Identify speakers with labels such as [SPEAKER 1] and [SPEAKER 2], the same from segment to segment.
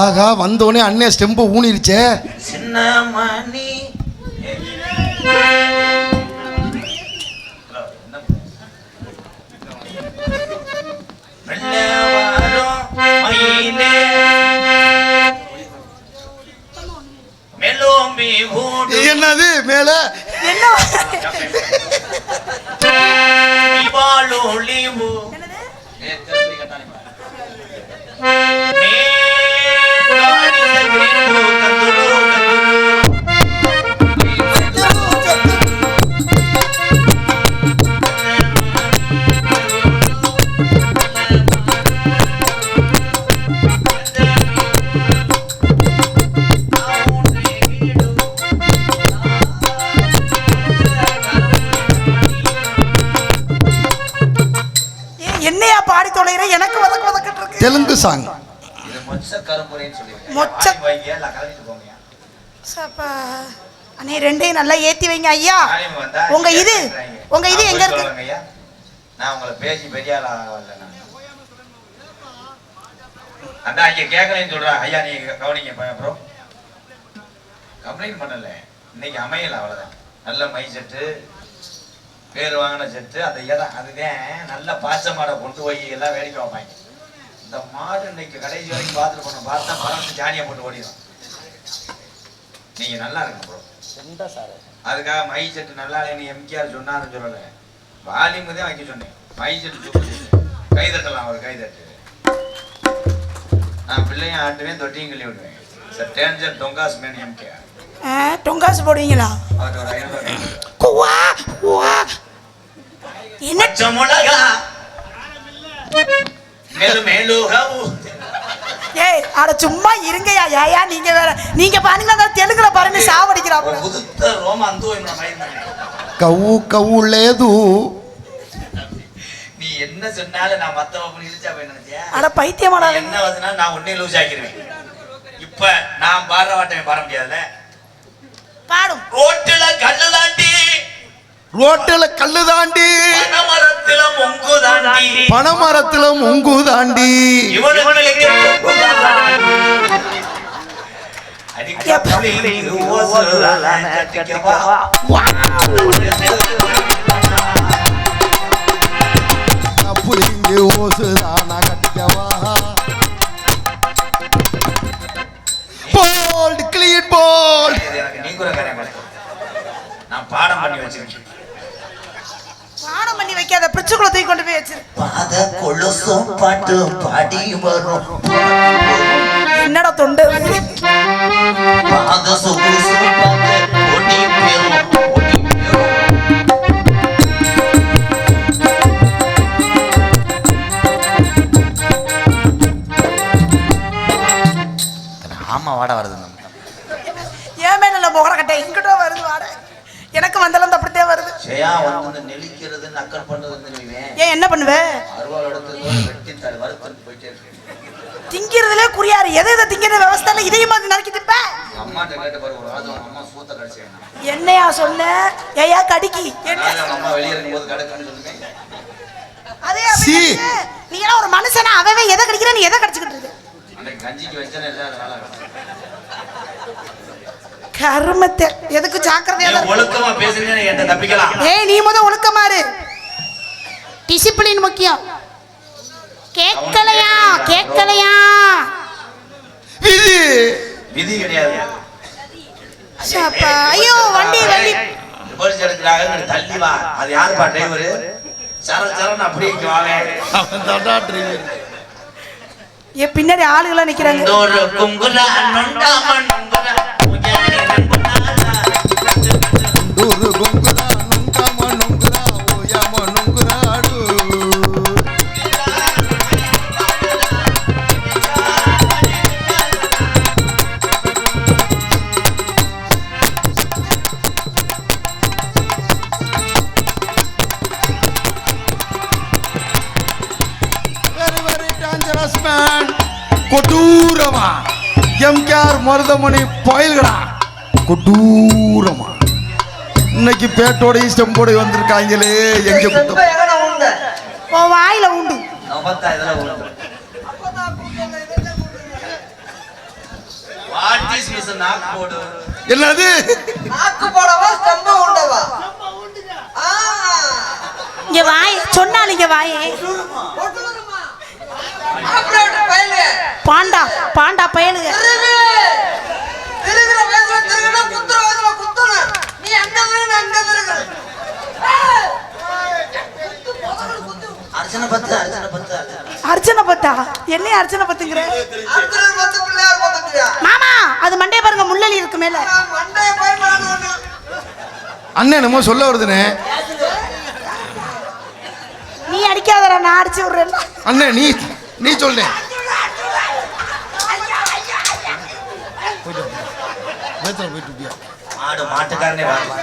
[SPEAKER 1] ஆகா வந்தோடனே அண்ணே ஸ்டெம்பு ஊனிருச்சே.
[SPEAKER 2] சின்ன மணி. மெல்ல வரும் மயிலே. மெலோம்பி கூடு
[SPEAKER 1] என்னது மேல?
[SPEAKER 3] என்ன? சப்பா. அண்ணே ரெண்டையும் நல்லா ஏத்தி வைங்க ஐயா. உங்க இது. உங்க இது எங்க இருக்கு?
[SPEAKER 2] ஐயா. நான் உங்களை பேசி பெரிய ஆள் ஆகல. அதான் இங்க கேட்கலன்னு சொல்றேன் ஐயா நீங்க கவனிங்க ப்ரோ கம்ப்ளைண்ட் பண்ணல. இன்னைக்கு அமையல அவ்வளவுதான். நல்ல மை செட்டு பேர் வாங்கின செட்டு அந்த இடம் அதுதான் நல்ல பாச்ச மாடை கொண்டு போய் எல்லாம் வேடிக்கை வைப்பாங்க இந்த மாடு இன்னைக்கு கடைசி வரைக்கும் பார்த்துட்டு போனோம் பார்த்தா பறந்து ஜானியை போட்டு ஓடிடும் நீங்க நல்லா இருக்கு ப்ரோ அதுக்காக மை செட்டு நல்லா இல்லைன்னு எம்கேஆர் சொன்னாருன்னு சொல்லல. வால்யூம் தான் வைக்க சொன்னேன். மை செட்டு கை தட்டலாம் அவர் கை தட்டு. நான் பிள்ளையும் ஆட்டுவேன் தொட்டியும் கிள்ளி விடுவேன். சார் டேஞ்சர் தொங்காஸ் மேன் எம்கேஆர்
[SPEAKER 3] ஆ, டொங்காசு போடுவீங்களா?
[SPEAKER 2] அவர் ஒரு ஐநூறு
[SPEAKER 3] குவா குவா. என்ன?
[SPEAKER 2] மிளகா.
[SPEAKER 3] ஏய் அட சும்மா இருங்கயா ஏயா நீங்க வேற நீங்க பாருங்க அந்த தெலுங்குல பாருங்க
[SPEAKER 2] அந்த
[SPEAKER 1] கவு கவு லேது.
[SPEAKER 2] நீ என்ன சொன்னாலும் நான் மத்தவ பண்ணி இழுச்சா போய்
[SPEAKER 3] அட பைத்தியமாடா.
[SPEAKER 2] என்ன வசனா நான் உன்னை லூஸ் ஆக்கிடுவேன். இப்ப நான் பாடுற வாட்டமே பாட முடியாதுல்ல?
[SPEAKER 3] பாடும்.
[SPEAKER 2] ரோட்டுல கல்லு தாண்டி
[SPEAKER 1] ரோட்டில் கல்லு தாண்டி.
[SPEAKER 2] பனமரத்துல மொங்கு தாண்டி.
[SPEAKER 1] புளிங்கு ஓசுதானா கட்டிக்கவா. Bowled clean bowled.
[SPEAKER 2] நான் பாடம் பண்ணி வச்சிருக்கேன்.
[SPEAKER 3] பிரிச்சுக்குள்ள தூக்கி கொண்டு போய் வச்சிரு.
[SPEAKER 2] பாத கொலுசும் பாட்டு பாடி வரும்.
[SPEAKER 3] என்னடா தொண்டு?
[SPEAKER 2] பாத சொகுசும் பாட்டு பெறும் ஆமா வாட வருது நம்ம.
[SPEAKER 3] ஏன் மேல இல்ல முகர கட்டை? எங்கிட்ட வருது வாட. எனக்கு வந்தாலும் அப்படித்தான் வருது.
[SPEAKER 2] ஜெயா வந்து
[SPEAKER 3] ஏன் என்ன பண்ணுவ?
[SPEAKER 2] அறுவாள் எடுத்து வெட்டி தலை வறுத்து போயிட்டே இருக்கு.
[SPEAKER 3] திங்கிறதுலே குறியாரு எதை எதை திங்கிற விவசாயம் இதையும் மாதிரி நறுக்கி திப்ப.
[SPEAKER 2] அம்மாட்ட கேட்ட பாரு ஒரு ஆதம் அம்மா சூத்த கடிச்சேன்
[SPEAKER 3] என்னையா சொன்ன ஏயா கடிக்கி. என்ன?
[SPEAKER 2] நாளைக்கு அம்மா வெளியே இருக்கும்போது கடைக்கான்னு சொல்லுவேன்
[SPEAKER 3] அதே அப்படி
[SPEAKER 1] சீ.
[SPEAKER 3] நினைச்சு, நீ எல்லாம் ஒரு மனுஷனா? அவன் எதை கடிக்கிற? நீ எதை கடிச்சுக்கிட்டு இருக்க?
[SPEAKER 2] அன்னைக்கு கஞ்சிக்கு வச்சேன்னு இல்லை அதனால
[SPEAKER 3] கருமத்தை. எதுக்கு ஜாக்கிரதையா.
[SPEAKER 2] ஒழுக்கமா பேசுறீங்க என்கிட்ட தப்பிக்கலாம்.
[SPEAKER 3] ஏய் நீ முத ஒழுக்கமாறு டிசிப்ளின் முக்கியம். கேட்கலையா? கேட்கலையா?
[SPEAKER 1] விதி.
[SPEAKER 2] விதி கிடையாது.
[SPEAKER 3] ஐயோ வண்டி வண்டி.
[SPEAKER 2] போலீஸ் எடுக்கிறாங்க தள்ளி வா. அது யாருப்பா டிரைவரு சர சரன்னு அப்படியே இங்க வாவே.
[SPEAKER 1] அவன் தாண்டா டிரைவர்
[SPEAKER 3] ஏன் பின்னாடி ஆளுகளா நிக்கிறாங்க.
[SPEAKER 2] குங்குலா.
[SPEAKER 1] கொடூரமா. எம்கேஆர் மருதமணி பயில்களா கொடூரமா. இன்னைக்கு பேட்டோடையும் ஸ்டெம்போடையும் வந்திருக்காங்களே எங்க
[SPEAKER 3] உன் வாயில உண்டு.
[SPEAKER 1] என்னது?
[SPEAKER 4] நாக்கு போடவா ஸ்டம்ப உண்டவா? ஆ.
[SPEAKER 3] இங்க வாய் சொன்னால் இங்க வாயே. பாண்டா பாண்டா
[SPEAKER 4] திருகு
[SPEAKER 2] அர்ச்சனை பத்து அர்ச்சனை பத்து.
[SPEAKER 3] அர்ச்சனை பத்தா? என்னைய அர்ச்சனை பத்துங்கிற? மாமா அது மண்டே பாருங்க முள்ளலி இருக்கு மேல.
[SPEAKER 4] மண்டைய போய் நான் ஒண்ணு
[SPEAKER 1] அண்ணன் என்னமோ சொல்ல வருதுனே
[SPEAKER 3] நீ அடிக்காதடா நான் அடிச்சு விடுறேன்
[SPEAKER 1] அண்ணன் நீ நீ சொல்லேன்
[SPEAKER 2] மாடு மாட்டுக்காரனே வாங்க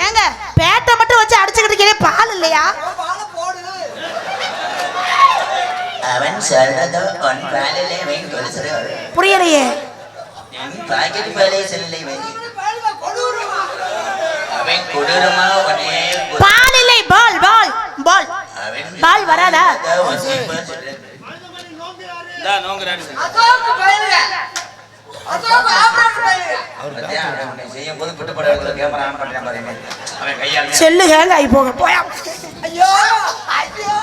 [SPEAKER 3] ஏங்க பேட்டை மட்டும் வச்சு அடிச்சுக்கிட்டு இருக்கே பால் இல்லையா?
[SPEAKER 4] பால போடு
[SPEAKER 2] அவன் சொல்றதோ உன் பாலிலே வெயின் கொலுசுறோ
[SPEAKER 3] புரியலையே.
[SPEAKER 2] பாக்கெட் பாலே செல்லை வெயின்
[SPEAKER 4] பையல கொடுறமா
[SPEAKER 2] அவன் கொடூரமா உன்னே கொ-
[SPEAKER 3] பால் இல்லை பால் பால் பால். பால் வராதா?
[SPEAKER 2] உன் நோங்குறாரு.
[SPEAKER 4] அதோக்கு பையல
[SPEAKER 3] செல்லு ஹேங் ஆகி போக போயா.
[SPEAKER 4] ஐயோ ஐயோ.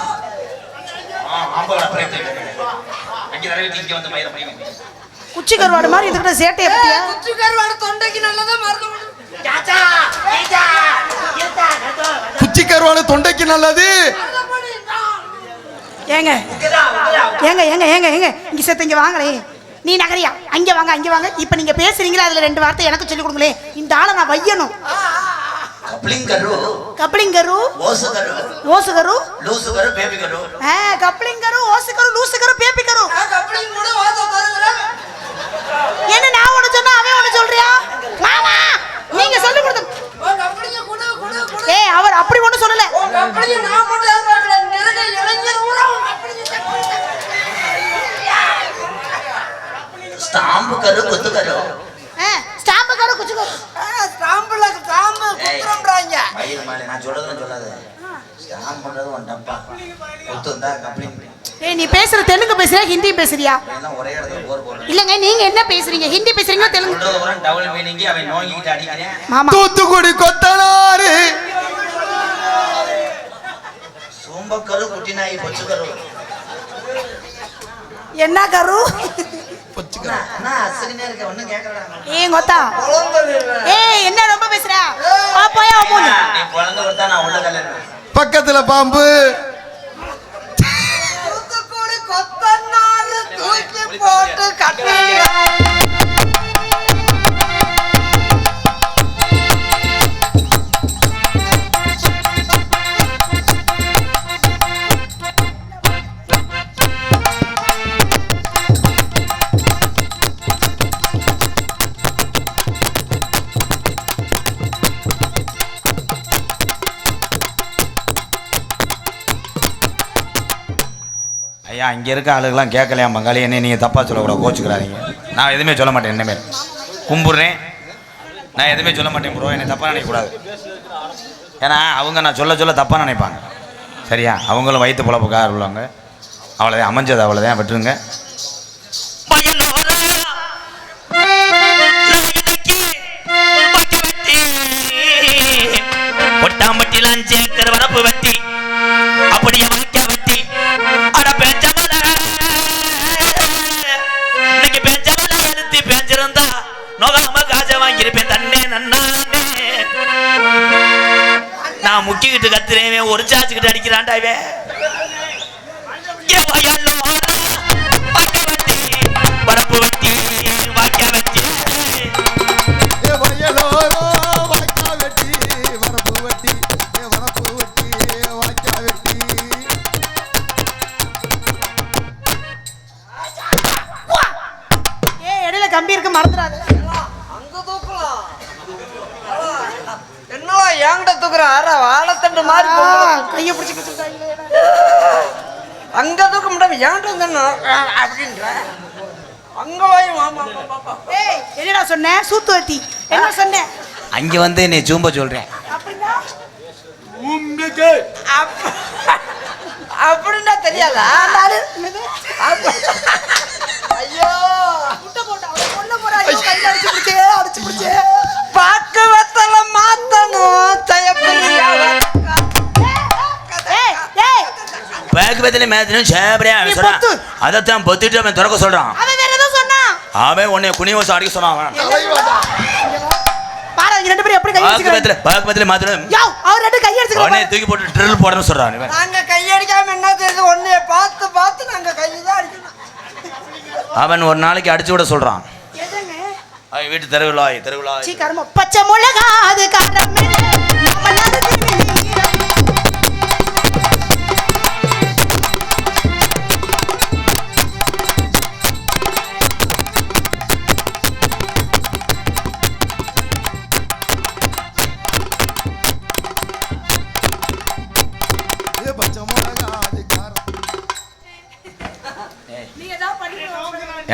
[SPEAKER 3] குச்சி கருவாடு மாதிரி இதுக்கிட்ட சேட்டையை பத்தியா?
[SPEAKER 4] குச்சி கருவாடு தொண்டைக்கு நல்லதா மருந்து
[SPEAKER 1] குச்சி கருவாடு தொண்டைக்கு நல்லது.
[SPEAKER 3] ஏங்க. ஏங்க ஏங்க ஏங்க ஏங்க. இங்க செத்து இங்க வாங்களே நீ நகரியா? அங்க வாங்க அங்க வாங்க. இப்ப நீங்க பேசுறீங்களா? அதுல ரெண்டு வார்த்தை எனக்கு சொல்லி கொடுங்களே இந்த ஆளை நான் வையணும். ஆ என்ன நான் ஒண்ணு சொன்னா அவன் ஒண்ணு சொல்றியா மாமா நீங்க சொல்லி கொடுத்த
[SPEAKER 4] உங்க அப்படியே கொடு கொடு கொடு
[SPEAKER 3] ஏய் அவர் அப்படி ஒண்ணு சொல்லல
[SPEAKER 4] உங்க அப்படியே நான் மட்டும் எதிர்பார்க்கிறேன் நிறைய இளைஞர் ஊரா உங்க அப்படியே
[SPEAKER 2] ஸ்டாம்பு கரு கொத்து கரு
[SPEAKER 3] ஸ்டாம்பு கரு குச்சி கரு
[SPEAKER 4] ஸ்டாம்புல ஸ்டாம்பு குத்துறோம்ன்றாங்க
[SPEAKER 2] மயில் மாலை நான் சொல்றதுன்னு சொல்லாத ஸ்டாம்ப் பண்றது உன் டப்பா கொத்து வந்தா கப்ளிங்
[SPEAKER 3] ஏய் நீ பேசுற தெலுங்கு பேசுறியா ஹிந்தி பேசுறியா? இல்லங்க நீங்க என்ன பேசுறீங்க? ஹிந்தி பேசுறீங்களா தெலுங்கு?
[SPEAKER 1] தூத்துக்குடி கொத்தனாரு
[SPEAKER 2] சோம்பக்கரு குட்டி நாய் பொச்சு கரு.
[SPEAKER 3] என்ன கரு? என்ன ரொம்ப பேசுற? வா போயா
[SPEAKER 4] போட்டு கட்டுங்க
[SPEAKER 2] ஐயா இங்கே இருக்க ஆளுகெல்லாம் கேட்கலையா பங்காளி என்ன நீங்கள் தப்பாக சொல்லக்கூடாது கோச்சுக்கிறாதீங்க. நான் எதுவுமே சொல்ல மாட்டேன் இனிமேல் கும்பிட்றேன். நான் எதுவுமே சொல்ல மாட்டேன் ப்ரோ என்னை தப்பாக நினைக்கக்கூடாது. ஏன்னா அவங்க நான் சொல்ல சொல்ல தப்பாக நினைப்பாங்க. சரியா? அவங்களும் வயிற்று பொழப்புக்காக உள்ளவங்க. அவ்வளோதான் அமைஞ்சது அவ்வளோதான் விட்டுருங்க.
[SPEAKER 5] முக்கிக்கிட்டு கத்துறேன் ஒரு சாச்சுக்கிட்டு அடிக்கிறான்டா இவன்.
[SPEAKER 4] என்கிட்ட வந்து அப்படின்ற. அங்க போய் மாமா பாப்பா
[SPEAKER 3] ஏய் என்னடா சொன்ன? சூத்துவத்தி என்ன சொன்ன?
[SPEAKER 2] அங்கே வந்து என்னை சூம்ப சொல்கிறேன்
[SPEAKER 3] அப்படின்னா?
[SPEAKER 4] அப்ப- அப்படின்னா தெரியாதா? பேக்கு
[SPEAKER 2] பத்தில மேத்தினும் சேப்படியா
[SPEAKER 3] நீ
[SPEAKER 2] சொல்றான். அதைத்தான் பொத்திட்டு அவன் திறக்க சொல்றான்.
[SPEAKER 3] அவன் வேற ஏதோ சொன்னான்
[SPEAKER 2] அவன் உன்னை குனிய வச்சு அடிக்க சொன்னான்
[SPEAKER 3] ரெண்டு பேரும் எப்படி கை அடிச்சுக்கிறாங்க?
[SPEAKER 2] பத்தில பாக்கு பத்தில மாத்திரம்.
[SPEAKER 3] யோ அவர் ரெண்டு கை
[SPEAKER 2] உடனே
[SPEAKER 3] அடிச்சுக்கிறாங்க
[SPEAKER 2] தூக்கி போட்டு ட்ரில் போடணும்னு சொல்றான் இவன்.
[SPEAKER 4] நாங்க கையடிக்காம என்ன தெரியுது ஒன்னைய பார்த்து பார்த்து நாங்க கைதான் அடிக்கணும்.
[SPEAKER 2] அவன் ஒரு நாளைக்கு அடிச்சு விட சொல்றான். வீட்டு
[SPEAKER 3] சீ கரும பச்சை மிளகா அது காரமே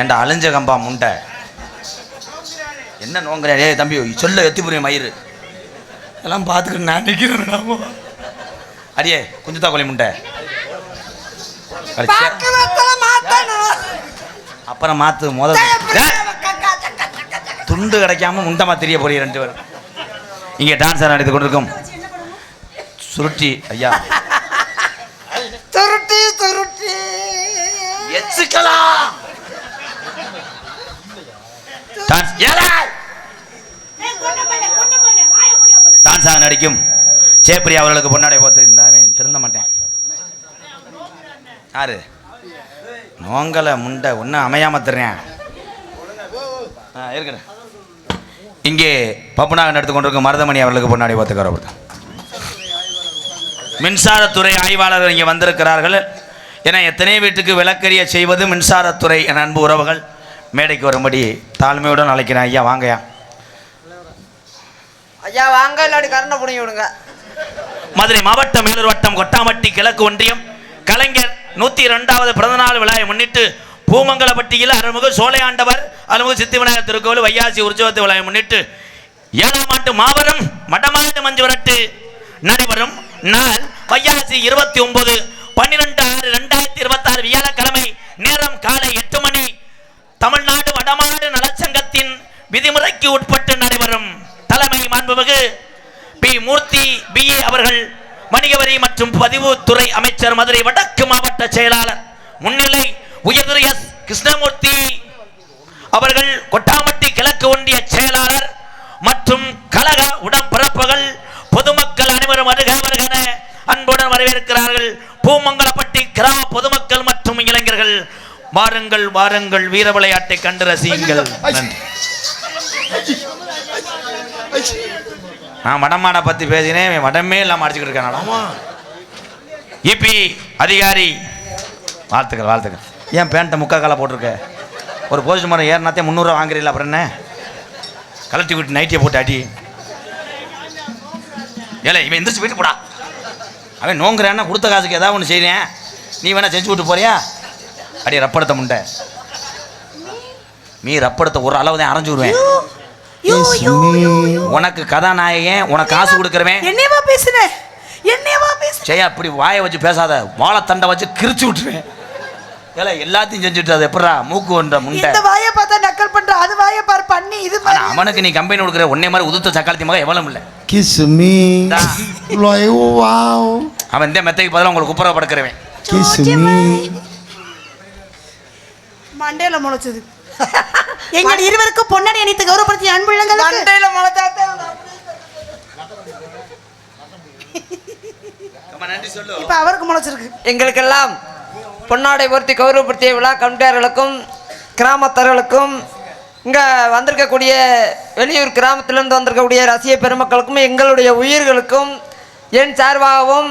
[SPEAKER 2] ஏன்டா அழிஞ்ச கம்பா முண்டை? என்ன நோங்குறேன் ஏய் தம்பி சொல்ல எத்தி புரியும் மயிறு? எல்லாம் பார்த்துக்கிட்டு நான் நிற்கிறேன் அடியே குஞ்சுத்தா கொலை முண்டை. அப்புறம் மாத்து முத துண்டு கிடைக்காம முண்டமா தெரிய போறீங்க ரெண்டு பேரும். இங்கே டான்ஸ் நடத்தி கொண்டிருக்கும். சுருட்டி ஐயா.
[SPEAKER 4] துருட்டி துருட்டி.
[SPEAKER 2] எச்சுக்கலாம்! டான்ஸ் ஏலே! டான்ஸ் ஆக நடிக்கும். சேப்பிரியா அவர்களுக்கு பொன்னாடை பார்த்து இந்த திருந்த மாட்டேன். யாரு? நோங்கலை முண்டை ஒன்றும் அமையாம தர்றேன். ஆ இருக்கிறேன் இங்கே பப்புனாக நடத்து கொண்டிருக்கும் மருதமணி அவர்களுக்கு பொன்னாடை பார்த்து கௌரவப்படுத்த மின்சாரத்துறை ஆய்வாளர்கள் இங்கே வந்திருக்கிறார்கள். என எத்தனை வீட்டுக்கு விளக்கரிய செய்வது மின்சாரத்துறை என அன்பு உறவுகள். மேடைக்கு வரும்படி தாழ்மையுடன் அழைக்கிறேன். ஐயா வாங்கய்யா
[SPEAKER 4] ஐயா. வாங்க. இல்லாடி கரண்டை புடிங்கி விடுங்க.
[SPEAKER 2] மதுரை மாவட்ட மேலூர் வட்டம் கொட்டாமட்டி கிழக்கு ஒன்றியம். கலைஞர் நூற்றி ரெண்டாவது பிறந்தநாள் விழாவை முன்னிட்டு பூமங்கலப்பட்டியில் அருள்மிகு சோலையாண்டவர் அருள்மிகு சித்தி விநாயகர் திருக்கோவில் வையாசி உற்சவத்தை விழாவை முன்னிட்டு ஏழாம் ஆண்டு மாபெரும் மடமாண்டு மஞ்சு விரட்டு நடைபெறும். நாள் வையாசி இருபத்தி ஒன்பது பன்னிரெண்டு ஆறு ரெண்டாயிரத்தி இருபத்தாறு வியாழக்கிழமை நேரம் காலை எட்டு மணி. தமிழ்நாடு வடமாடு நலச்சங்கத்தின் விதிமுறைக்கு உட்பட்டு நடைபெறும் தலைமை மாண்புமிகு பி. மூர்த்தி பிஏ அவர்கள் வணிகவரி மற்றும் பதிவுத்துறை அமைச்சர் மதுரை வடக்கு மாவட்ட செயலாளர் முன்னிலை உயர்திரு எஸ். கிருஷ்ணமூர்த்தி அவர்கள் கொட்டாமட்டி கிழக்கு ஒன்றிய செயலாளர் மற்றும் கழக உடன்பிறப்புகள் பொதுமக்கள் அனைவரும் வருக வருகன அன்புடன் வரவேற்கிறார்கள். பூமங்கலப்பட்டி கிராம பொது வாருங்கள் வாருங்கள் வீர விளையாட்டை கண்டு ரசியுங்கள். நான் வடமாடை பத்தி பேசினேன் வடமே இல்லாம அடிச்சுக்கிட்டு இருக்கானடா. இபி அதிகாரி. வாழ்த்துக்கள் வாழ்த்துக்கள். ஏன் பேண்ட்டை முக்கா காலை போட்டிருக்க? ஒரு போஸ்ட் மரம் ஏறினாத்தே முந்நூறுரூவா வாங்குறீங்களா அப்புறம் என்ன? கலட்டி விட்டு நைட்டியை போட்டு அடி. ஏல இவன் எந்திரிச்சு வீட்டு போடா. அவன் நோங்குறான்னா கொடுத்த காசுக்கு ஏதாவது ஒன்று செய்றேன் நீ வேணா செஞ்சு விட்டு போறியா? அடி ரப்படத்தை முண்டை. நீ ரப்படத்தை ஒரு அளவு தான் அரைஞ்சு விடுவேன். உனக்கு கதாநாயகன் உனக்கு காசு கொடுக்குறவன்.
[SPEAKER 3] என்னையவா பேசுன? என்னையவா பேசுன?
[SPEAKER 2] செய்ய அப்படி வாயை வச்சு பேசாத. வாழைத்தண்டை வச்சு கிரிச்சு விட்டுருவேன். ஏல எல்லாத்தையும் செஞ்சுட்டு அது எப்படா? மூக்கு ஒன்ற முண்டை.
[SPEAKER 3] இந்த வாயை பார்த்தா நக்கல் பண்ற அது வாயை பாரு பண்ணி இது மாதிரி.
[SPEAKER 2] அவனுக்கு நீ கம்பெனி கொடுக்குற உன்னை மாதிரி உதுத்த சக்காலத்தி மகன் எவ்வளவு இல்லை.
[SPEAKER 1] Like, wow.
[SPEAKER 2] அவன் இந்த மெத்தைக்கு பதிலாக உங்களுக்கு குப்புற படுக்கிறவன்.
[SPEAKER 1] Me.
[SPEAKER 3] பாய். மண்டையில முளைச்சது. எங்கள் இருவருக்கும் பொன்னடி அணித்து கௌரவப்படுத்திய அன்புள்ளங்களுக்கு
[SPEAKER 4] மண்டையில
[SPEAKER 2] சொல்லு.
[SPEAKER 3] இப்ப அவருக்கு முளைச்சிருக்கு.
[SPEAKER 4] எங்களுக்கெல்லாம் பொன்னாடை பொருத்தி கௌரவப்படுத்திய விழா கமிட்டியார்களுக்கும் கிராமத்தர்களுக்கும் இங்கே வந்திருக்கக்கூடிய வெளியூர் கிராமத்திலிருந்து வந்திருக்கக்கூடிய ரசிக பெருமக்களுக்கும் எங்களுடைய உயிர்களுக்கும் என் சார்பாகவும்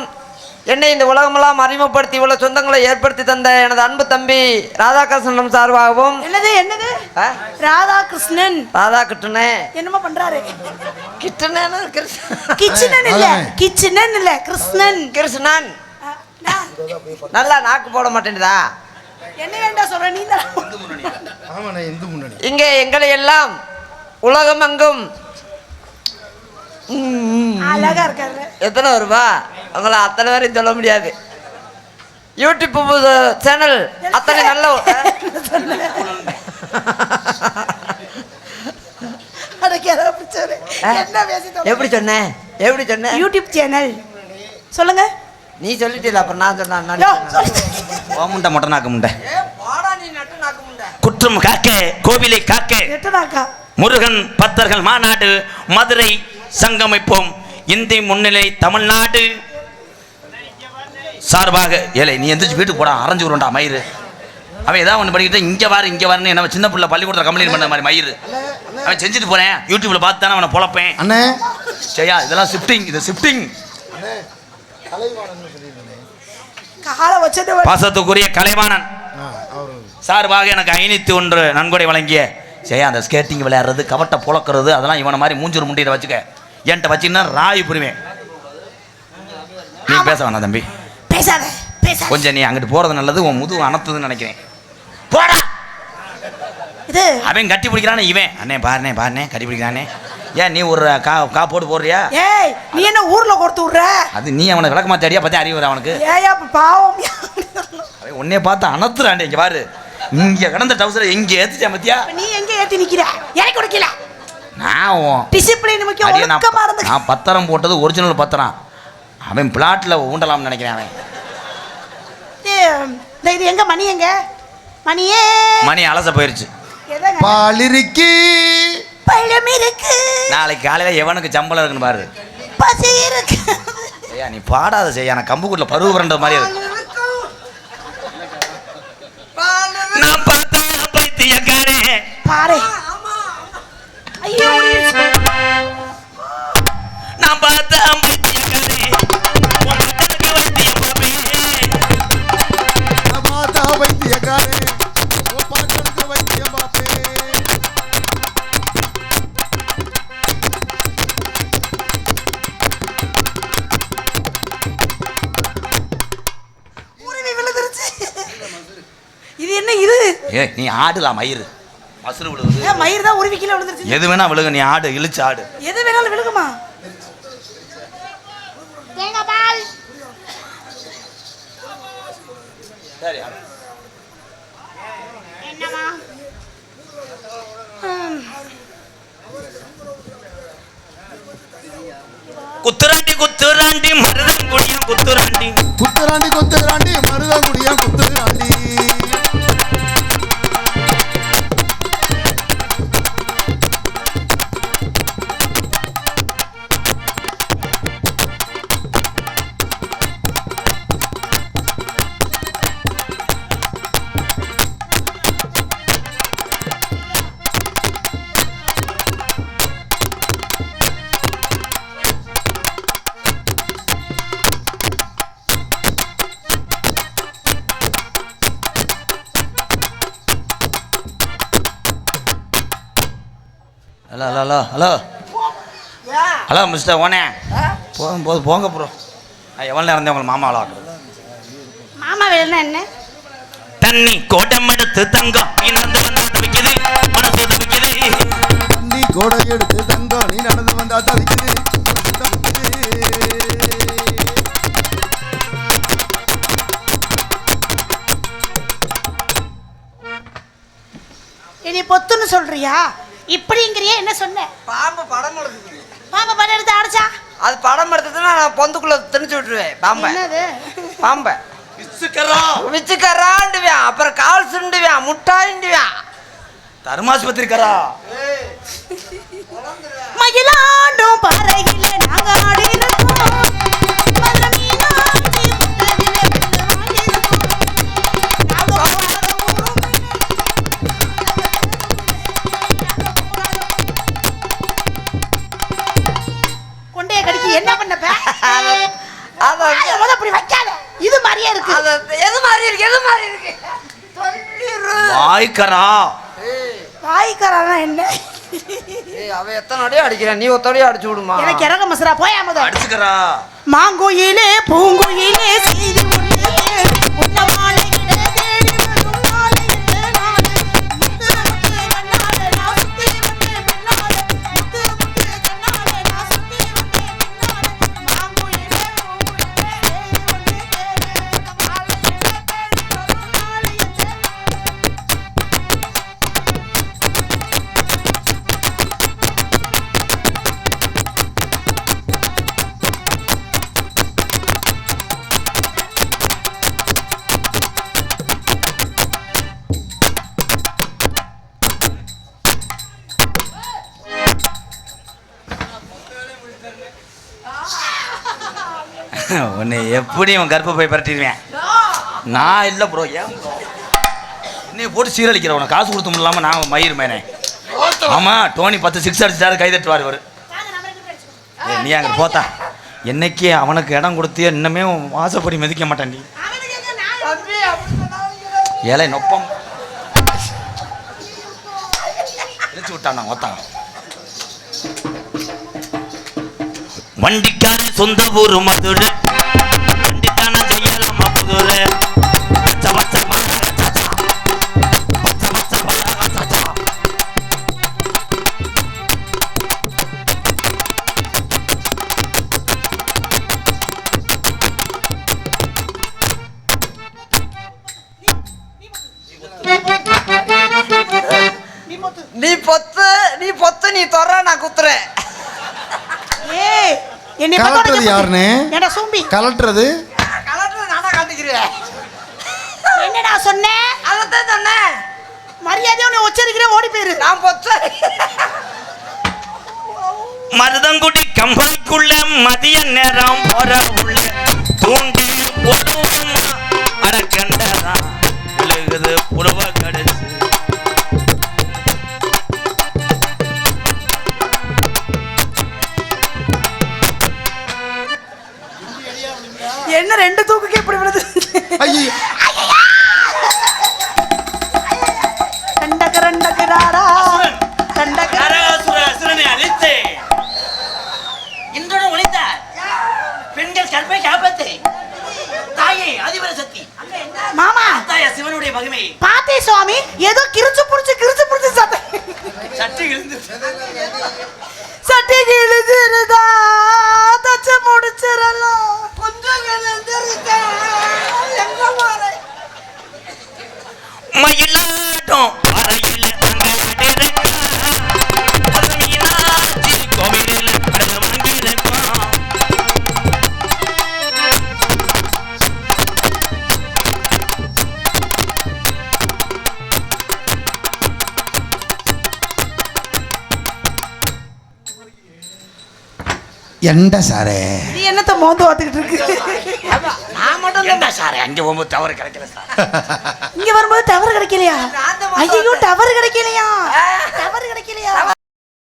[SPEAKER 4] என்னை இந்த உலகமெல்லாம் அறிமுகப்படுத்தி இவ்வளோ சொந்தங்களை ஏற்படுத்தி தந்த எனது அன்பு தம்பி ராதாகிருஷ்ணன் சார்பாகவும்
[SPEAKER 3] என்னது என்னது?
[SPEAKER 4] ஆ?
[SPEAKER 3] ராதாகிருஷ்ணன்.
[SPEAKER 4] ராதா கிட்டனே
[SPEAKER 3] என்னமோ பண்றாரு.
[SPEAKER 4] கிருஷ்ணன்
[SPEAKER 3] கிச்சனன் இல்ல கிச்சனன் இல்ல கிருஷ்ணன்.
[SPEAKER 4] கிருஷ்ணன். நல்லா நாக்கு போட மாட்டேன்டா
[SPEAKER 3] என்ன வேண்டாம் சொல்ற நீ தான்.
[SPEAKER 1] ஆமா நான் இந்து முன்னாடி
[SPEAKER 4] இங்கே எங்களை எல்லாம் உலகமெங்கும் ம்,
[SPEAKER 3] அழகா இருக்காரு.
[SPEAKER 4] எத்தனை ரூபா உங்களை அத்தனை பேரையும் சொல்ல முடியாது. யூடியூப் சேனல் அத்தனை நல்ல எப்படி சொன்னேன் எப்படி சொன்னேன்
[SPEAKER 3] யூடியூப் சேனல் சொல்லுங்க.
[SPEAKER 4] நீ சொல்லிட்டீல அப்புறம் நான் சொன்னேன்.
[SPEAKER 2] ஓமுண்ட மொட்டை நாக்கு முண்டை.
[SPEAKER 4] பாடா நீ நட்டு நாக்கு முண்டை.
[SPEAKER 2] குற்றம் காக்க கோவிலை காக்க. முருகன் பக்தர்கள் மாநாடு மதுரை சங்கமிப்போம். இந்தி முன்னிலை தமிழ்நாடு. சார்பாக ஏலே நீ எந்திரிச்சு வீட்டுக்கு போடா அரைஞ்சு விடுண்டா மயிறு. அவன் ஏதாவது ஒன்று படிக்கிட்டு இங்கே வாரு இங்கே வாருன்னு என்ன சின்ன பிள்ளை பள்ளிக்கூடத்தில் கம்ப்ளைண்ட் பண்ண மாதிரி மயிறு. அவன் செஞ்சுட்டு போறேன். யூடியூப்ல பார்த்து தானே அவனை பொழப்பேன்.
[SPEAKER 1] அண்ணே.
[SPEAKER 2] சரியா இதெல்லாம் ஷிஃப்டிங் இது ஷிஃப்டிங்
[SPEAKER 3] காலை வச்சுட்டு
[SPEAKER 2] பாசத்துக்குரிய கலைவாணன். சார்பாக எனக்கு ஐநூத்தி ஒன்று நன்கொடை வழங்கிய. சரியா அந்த ஸ்கேட்டிங் விளையாடுறது கவட்டை புழக்கிறது அதெல்லாம் இவனை மாதிரி மூஞ்சூர் முண்டியில் வச்சுக்க. என்கிட்ட வச்சுன்னா ராய் புரிவேன். நீ பேச வேணாம் தம்பி.
[SPEAKER 3] பேசாத
[SPEAKER 2] கொஞ்சம் நீ அங்கிட்டு போறது நல்லது உன் முதுகு அனத்துதுன்னு நினைக்கிறேன். போடா.
[SPEAKER 3] இது.
[SPEAKER 2] அவன் கட்டி பிடிக்கிறானே இவன். அண்ணே பாருண்ணே பாருண்ணே கட்டி பிடிக்கிறானே. ஏன் நீ ஒரு கா கா போட்டு போடுறியா?
[SPEAKER 3] ஏய் நீ என்ன ஊர்ல கொடுத்து விடுற?
[SPEAKER 2] அது நீ அவனை விளக்க மாத்தாடியா பத்தி அறிவு வரும் அவனுக்கு.
[SPEAKER 3] ஏயா பாவம்.
[SPEAKER 2] அவன் உன்னே பார்த்து அனத்துறாண்டே இங்க பாரு. இங்க கிடந்த டவுசரை இங்க ஏத்துச்சா பத்தியா?
[SPEAKER 3] நீ எங்க ஏத்தி நிக்கிற? எனக்கு கொடுக்கல
[SPEAKER 2] நான்
[SPEAKER 3] டிசிப்ளின் முக்கியம்
[SPEAKER 2] அடியே நான்
[SPEAKER 3] ஒழுக்கமா இருந்து
[SPEAKER 2] நான் பத்திரம் போட்டது ஒரிஜினல் பத்திரம். அவன் பிளாட்ல ஊண்டலாம்னு நினைக்கிறேன் அவன்.
[SPEAKER 3] இது எங்க? மணி எங்க? மணியே.
[SPEAKER 2] மணி அலச போயிருச்சு.
[SPEAKER 1] பாலிருக்கி
[SPEAKER 3] பழம் இருக்கு.
[SPEAKER 2] நாளைக்கு காலையில எவனுக்கு சம்பளம் இருக்குன்னு பாரு.
[SPEAKER 3] பசி இருக்கு.
[SPEAKER 2] ஐயா நீ பாடாத செய்யா. நான் கம்பு கூட்டில் பருவு புரண்ட மாதிரி இருக்கு. நான் பார்த்தேன் பைத்தியக்காரே
[SPEAKER 3] பாரு.
[SPEAKER 2] நான் பார்த்தேன் பைத்தியக்காரே உன் வைத்தியம் பார்ப்பேன்.
[SPEAKER 1] மாதா வைத்தியக்காரே வைத்தியம்
[SPEAKER 3] உருவி விழுந்துருச்சு இது என்ன இது
[SPEAKER 2] ஏய் நீ ஆடலாம் மயிறு மசுறு விழுகுது.
[SPEAKER 3] ஏன் மயிர் தான் உருவி கீழே விழுந்துருச்சு?
[SPEAKER 2] எது வேணா விழுகு நீ ஆடு இழுச்சு ஆடு.
[SPEAKER 3] எது வேணாலும் விழுகுமா? தேங்காய் பால்.
[SPEAKER 2] சரி ஆடு.
[SPEAKER 3] என்னமா.
[SPEAKER 2] குத்துராண்டி குத்துராண்டி மருதங்குடியம் குத்துராண்டி
[SPEAKER 1] குத்துராண்டி குத்துராண்டி மருதங்குடியா குத்துராண்டி
[SPEAKER 2] hello hello hello. Hello hello mister ஓனே. போதும் போதும் போங்க ப்ரோ. நான் எவ்வளோ நேரம் உங்களை மாமாவில் ஆக்குறது
[SPEAKER 3] மாமா வேலைன்னா என்ன?
[SPEAKER 2] தண்ணி கோட்டம் எடுத்து தங்கம் நீ நடந்து வந்தா தவிக்குது மனசு தவிக்குது
[SPEAKER 1] நீ கோடை எடுத்து தங்கம் நீ நடந்து வந்தா தவிக்குது.
[SPEAKER 3] இனி பொத்துன்னு சொல்றியா? இப்படிங்கிறியே என்ன சொன்ன?
[SPEAKER 4] பாம்பு படம் எடுக்குது
[SPEAKER 3] மாமா படம் எடுத்து அடைச்சா?
[SPEAKER 4] அது படம் எடுத்ததுன்னா நான் பொந்துக்குள்ள திணிச்சு விட்டுருவேன் பாம்பை.
[SPEAKER 3] என்னது?
[SPEAKER 4] பாம்பை. விச்சுக்கறாண்டுவேன் அப்புறம் கால் சுண்டுவேன் முட்டாயிண்டுவேன்
[SPEAKER 2] தருமாஸ்பத்திரிக்காரா
[SPEAKER 3] மயிலாண்டும் பாறையில நாங்க
[SPEAKER 4] அது
[SPEAKER 3] வாயை முத அப்படி வைக்காத. இது மாதிரியே இருக்கு.
[SPEAKER 4] அது எது மாதிரி இருக்கு? எது மாதிரி இருக்கு.
[SPEAKER 2] வாய்க்கரா.
[SPEAKER 3] வாய்க்காரனா என்ன?
[SPEAKER 4] அவன் எத்தனை அடிக்கிறான் நீ ஒத்தடியும் அடிச்சு விடுமா?
[SPEAKER 3] எனக்கு இறங்க மசுரா போயா
[SPEAKER 2] அடிச்சுக்கறா.
[SPEAKER 3] மாங்குயிலே பூங்குயிலே செய்தி உன்னை
[SPEAKER 2] எப்படி உன் கருப்பை போய் பரட்டிடுவேன்? நான் இல்லை ப்ரோ ஏன் என்னைய போட்டு சீரழிக்கிற உனக்கு காசு கொடுத்து இல்லாமல் நான் மயிர் மேனே. ஆமாம் டோனி பத்து சிக்ஸ் அடிச்சாரு கை தட்டுவார் ஏய், நீ அங்கே போத்தா. என்னைக்கு அவனுக்கு இடம் கொடுத்தியோ இன்னமே வாசப்படி மதிக்க மாட்டான் நீ. ஏழை நொப்பம். இழுச்சு விட்டான் ஒத்தான். வண்டிக்கார சொந்த ஊரு மதுரை.
[SPEAKER 1] கலட்டுறது யாருன்னு?
[SPEAKER 3] ஏடா சோம்பி?
[SPEAKER 1] கலட்டுறது.
[SPEAKER 4] கலெக்டர் நானா காட்டிக்கிறேன்
[SPEAKER 3] என்னடா சொன்னேன்
[SPEAKER 4] அதைத்தான் சொன்னேன்.
[SPEAKER 3] மரியாதையா உன்னை உச்சரிக்கிறேன் ஓடி போயிரு.
[SPEAKER 4] நான் பொத்து
[SPEAKER 2] மருதங்குடி கம்பளிக்குள்ள மதிய நேரம் போற உள்ள. தூண்டி போடுவோமா
[SPEAKER 1] எண்ட சாரே?
[SPEAKER 3] நீ என்னத்த மோந்து பார்த்துக்கிட்டு இருக்கு?
[SPEAKER 4] நான் மட்டும்
[SPEAKER 2] என்ன சார்? அங்கே போகும்போது தவறு கிடைக்கல சார்.
[SPEAKER 3] இங்க வரும்போது டவர் கிடைக்கலையா? ஐயோ டவர் கிடைக்கலையா?